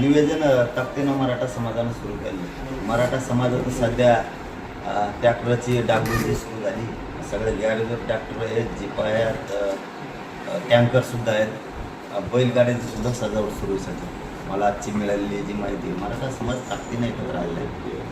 निवेदन टाकतेनं मराठा समाजानं सुरू केलं. मराठा समाजात सध्या ट्रॅक्टरची डागडुजी सुरू झाली. सगळे गॅरेजवर ट्रॅक्टर आहेत जीप आहेत टँकरसुद्धा आहेत. बैलगाड्यांची सुद्धा सजावट सुरू आहे सध्या. मला आजची मिळालेली जी माहिती मराठा समाज ताकदीनं एकत्र आलेला आहे.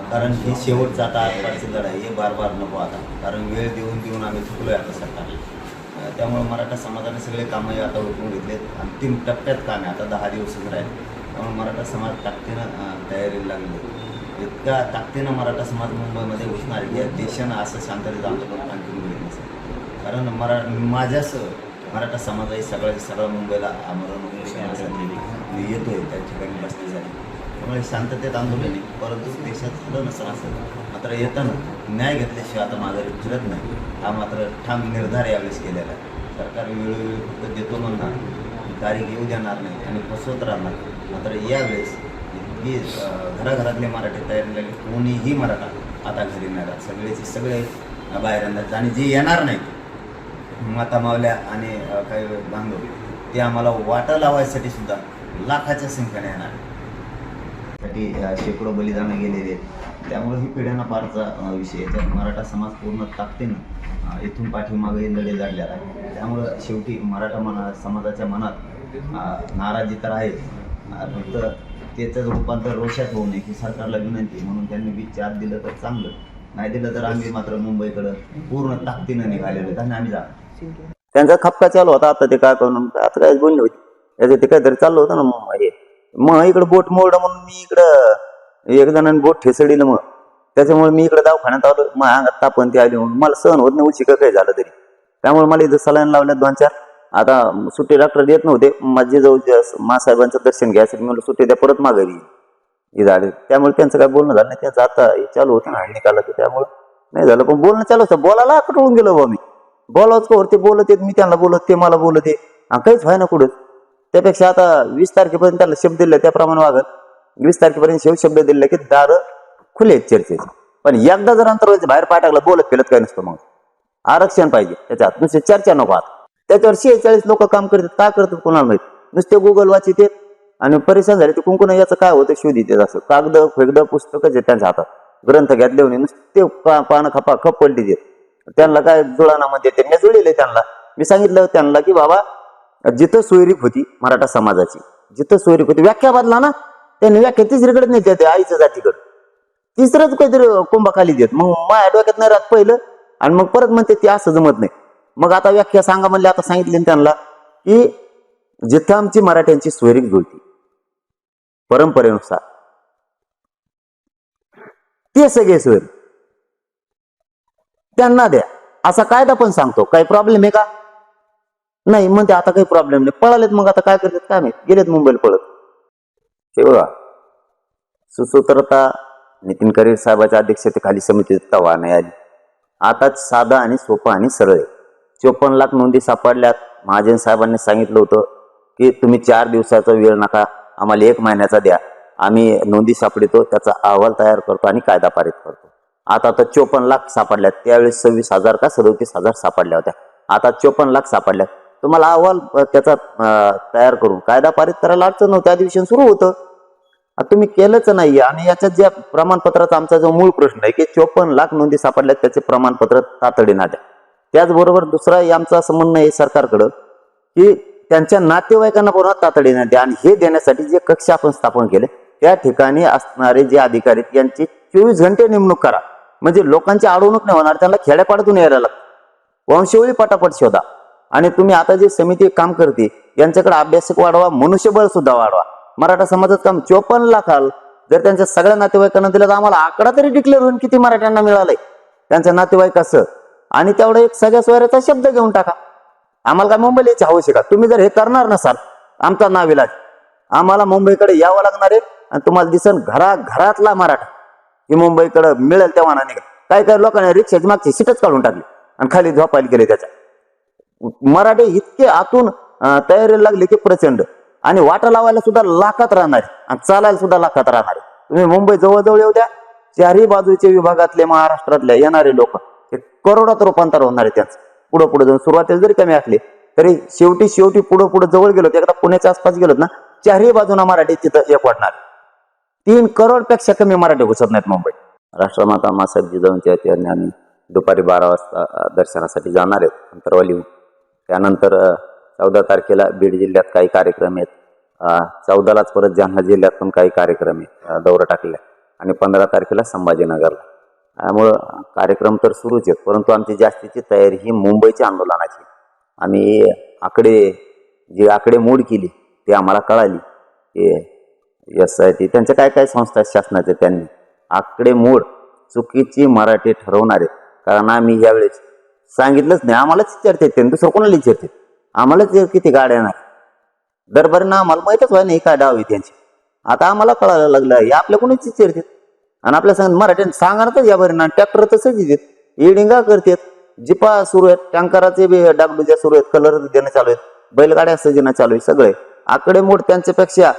कारण ही शेवटचा आता आसपासची लढाई हे बार बार नको आता. कारण वेळ देऊन देऊन आम्ही थकलोय आता सरकारला. त्यामुळे मराठा समाजाने सगळे कामही आता उठवून घेतलेत. अंतिम टप्प्यात काम आहे. आता दहा दिवसच राहील. त्यामुळे मराठा समाज ताकदीनं तयारीला लागले. इतका ताकदीनं मराठा समाज मुंबईमध्ये घुसणार. की देशानं असं शांततेचं आंदोलन आणखी मिळेल नसेल कारण मरा माझ्यासह मराठा समाजाही सगळ्या सगळं मुंबईला आमरण येतो आहे येतोय. त्या ठिकाणी बसण्यासाठी. त्यामुळे शांततेत आंदोलन आहे. परंतु देशात सुद्धा नसं असं मात्र येताना न्याय घेतल्याशिवाय आता माघारी फिरत नाही. हा मात्र ठाम निर्धार यावेळेस केलेला आहे. सरकार वेळोवेळी फक्त देतो म्हणणार तारीख येऊ देणार नाही आणि फसवत राहणार. मात्र यावेळेस इतकी घराघरातले मराठी तयारी लागले कोणीही मराठा आता घरी नाही राहत. सगळेचे सगळे बाहेर आणतात आणि जे येणार नाहीत माता मावल्या आणि काही बांधव ते आम्हाला वाटा लावायसाठी सुद्धा लाखाच्या संख्येने येणार. साठी शेकडो बलिदानं गेलेले आहेत. त्यामुळे ही पिढ्याना पारचा विषय आहे. मराठा समाज पूर्ण ताकदीनं इथून पाठीमागे लढे लढलेला आहे. त्यामुळं शेवटी मराठा मना समाजाच्या मनात नाराजी तर आहे फक्त त्याचं रूपांतर रोषात होऊ नये की सरकारला विनंती म्हणून त्यांनी बीच आत दिलं तर चांगलं. नाही दिलं तर आम्ही मात्र मुंबईकडं पूर्ण ताकदीनं निघालेलो त्यांना आम्ही जा. त्यांचा खपका चालू होता. आता ते काय करून आता काय बोलले होते? त्याचं ते काहीतरी चाललं होतं ना मग हे मग इकडं बोट मोडलं म्हणून मी इकडं एक जणांनी बोट ठेसडीलं मग. त्याच्यामुळे मी इकडे दवाखान्यात आलो. मग अंगात तापण ती आली म्हणून. मला सहन होत नाही उशी का काही झालं तरी. त्यामुळे मला इथं सलाईन लावल्या दोन चार. आता सुट्टी डॉक्टर देत नव्हते. माझे जाऊ मासाहेबांचं दर्शन घ्यायसाठी म्हणलं सुट्टी द्या परत माघारी हे झाले. त्यामुळे त्यांचं काय बोलणं झालं नाही. त्यांचं आता हे चालू होतं ना निकालाचं त्यामुळे नाही झालं. पण बोलणं चालू होतं. बोलायला कटळून गेलो बा मी. बोलावच का ते बोलत आहेत मी त्यांना बोलत ते मला बोलत आहे काहीच व्हाय ना कुठं त्यापेक्षा आता वीस तारखेपर्यंत त्याला शब्द दिले त्याप्रमाणे वागत. वीस तारखेपर्यंत शेव शब्द दिले की दार खुले चर्चेचे. पण एकदा जर अंतर्गत बाहेर पाठकला बोलत फिरत काय नसतं मग. आरक्षण पाहिजे त्याच्यात. नुसते चर्चा नको आता. त्याच्यावर शेहेचाळीस लोक काम करतात काय करतात कोणाला माहीत? नुसते गुगल वाचित आणि परेशान झाले ते कुंकुण याचं काय होतं शोधित आहेत असं. कागद फेगद पुस्तकच आहेत त्यांच्या हातात. ग्रंथ घेतले म्हणे नुसते पा- पानं खपा खप पलटी देत त्यांना काय जुळाना म्हणजे त्यांनी जुळले त्यांना. मी सांगितलं त्यांना की बाबा जिथं सोयरीक होती मराठा समाजाची जिथं सोयरीक होती. व्याख्या बदला ना? त्यांनी व्याख्या तिसरीकडे नाही देते आईच्या जातीकडे. तिसरंच काहीतरी कोंबा देत. मग माझ्या डोक्यात नाही राहत पहिलं. आणि मग परत म्हणते ते असं जमत नाही. मग आता व्याख्या सांगा म्हणले आता सांगितले ना त्यांना की जिथं आमची मराठ्यांची सोयरीक जुळती परंपरेनुसार ते सगळे सोयरी त्यांना द्या. असा कायदा पण सांगतो. काही प्रॉब्लेम आहे का? नाही म्हणते आता काही प्रॉब्लेम नाही. पळालेत मग आता काय करतात काय माहीत. गेलेत मुंबईला पळत. हे बघा. सुसूत्रता नितीन करीर साहेबाच्या अध्यक्षतेखाली समितीत तवा नाही आली. आताच साधा आणि सोपा आणि सरळ आहे. चोपन्न लाख नोंदी सापडल्यात. महाजन साहेबांनी सांगितलं होतं की तुम्ही चार दिवसाचा वेळ नका. आम्हाला एक महिन्याचा द्या. आम्ही नोंदी सापडतो त्याचा अहवाल तयार करतो आणि कायदा पारित करतो. आता आता चोपन्न लाख सापडल्यात. त्यावेळेस सव्वीस हजार का सदोतीस हजार सापडल्या होत्या. आता चोपन्न लाख सापडल्यात. तुम्हाला अहवाल त्याचा तयार करून. कायदा पारित करायला अडचण नव्हती. त्या दिवशी सुरू होतं. आता तुम्ही केलंच नाही आणि याच्यात ज्या प्रमाणपत्राचा आमचा जो मूळ प्रश्न आहे की चोपन्न लाख नोंदी सापडल्या त्याचे प्रमाणपत्र तातडीनं द्या त्याचबरोबर दुसरा आमचा संबंध आहे सरकारकडं की त्यांच्या नातेवाईकांना पुन्हा तातडीनं द्या. आणि हे देण्यासाठी जे कक्ष आपण स्थापन केले त्या ठिकाणी असणारे जे अधिकारी यांची चोवीस घंटे नेमणूक करा. म्हणजे लोकांची अडवणूक नाही होणार. त्यांना खेड्यापाड्यातून यायला लागतं. वंशवळी पटापट शोधा. आणि तुम्ही आता जे समिती काम करते यांच्याकडे अभ्यासक वाढवा मनुष्यबळ सुद्धा वाढवा. मराठा समाजात काम चोपन्न लाखाल जर त्यांच्या सगळ्या नातेवाईकांना दिलं तर आम्हाला आकडा तरी डिक्लेअर होईल किती मराठ्यांना मिळालंय. त्यांच्या नातेवाईकाचं आणि तेवढा एक सगळ्या सोयऱ्याचा शब्द घेऊन टाका. आम्हाला काय मुंबईला यायची हवं का? तुम्ही जर हे करणार नसाल आमचा नाव इलाज आम्हाला मुंबईकडे यावं लागणार आहे आणि तुम्हाला दिसन घरा घरातला मराठा. की मुंबईकडे मिळेल तेव्हा नाही काही काही लोकांनी रिक्षाची मागची सीटच काढून टाकली आणि खाली झोपायला गेले त्याच्या. मराठे इतके आतून तयारीला लागले की प्रचंड. आणि वाटा लावायला सुद्धा लाखात राहणार आणि चालायला सुद्धा लाखात राहणार. तुम्ही मुंबई जवळजवळ येऊ द्या चारही बाजूच्या विभागातले महाराष्ट्रातले येणारे लोक हे करोडात रूपांतर होणार आहे त्यांचं. पुढं पुढे जाऊन सुरुवातीला जरी कमी असले तरी शेवटी शेवटी पुढं पुढे जवळ गेलो एकदा पुण्याच्या आसपास गेलोत ना चारही बाजूना मराठी तिथं एक वाटणार तीन करोडपेक्षा कमी मराठी घुसत नाहीत मुंबईत. राष्ट्रमाता मासाहेब जिजाऊंच्या त्यांनी आम्ही दुपारी बारा वाजता दर्शनासाठी जाणार आहेत अंतरवाली त्यानंतर चौदा तारखेला बीड जिल्ह्यात काही कार्यक्रम आहेत. चौदालाच परत जालना जिल्ह्यात पण काही कार्यक्रम आहेत. दौरा टाकल्या. आणि पंधरा तारखेला संभाजीनगरला. त्यामुळं कार्यक्रम तर सुरूच आहेत. परंतु आमची जास्तीची तयारी ही मुंबईच्या आंदोलनाची आम्ही आकडे जी आकडे मोड केली ती आम्हाला कळाली. की एस आय टी त्यांच्या काय काय संस्था आहेत? शासनाच्या त्यांनी. आकडे मोड चुकीची मराठी ठरवणार. आहेत कारण आम्ही यावेळेस सांगितलंच नाही. आम्हालाच विचारते ते. दुसरं कोणाला विचारते? आम्हालाच किती गाड्या येणार दरबारीनं आम्हाला माहीतच व्हाय नाही काय डाव आहे त्यांची. आता आम्हाला कळायला लागलं हे आपल्या कोणीच विचारतात? आणि आपल्या सांग मराठी सांगणारच या बरं ना ट्रॅक्टर तसंच येतात. इडिंगा करतात. जिपा सुरू आहेत टँकराचे बी डागडुज्या सुरू आहेत कलर देणं चालू आहेत. बैलगाड्या सजणं चालू आहे सगळे. आकडे मोड त्यांच्यापेक्षा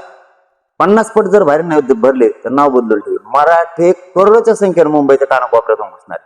पन्नास पट जर भारी नाही भरले तर नाव बदलून ठेवले. मराठी करोडोच्या संख्येने मुंबईच्या कानाकोपऱ्यातून घुसणार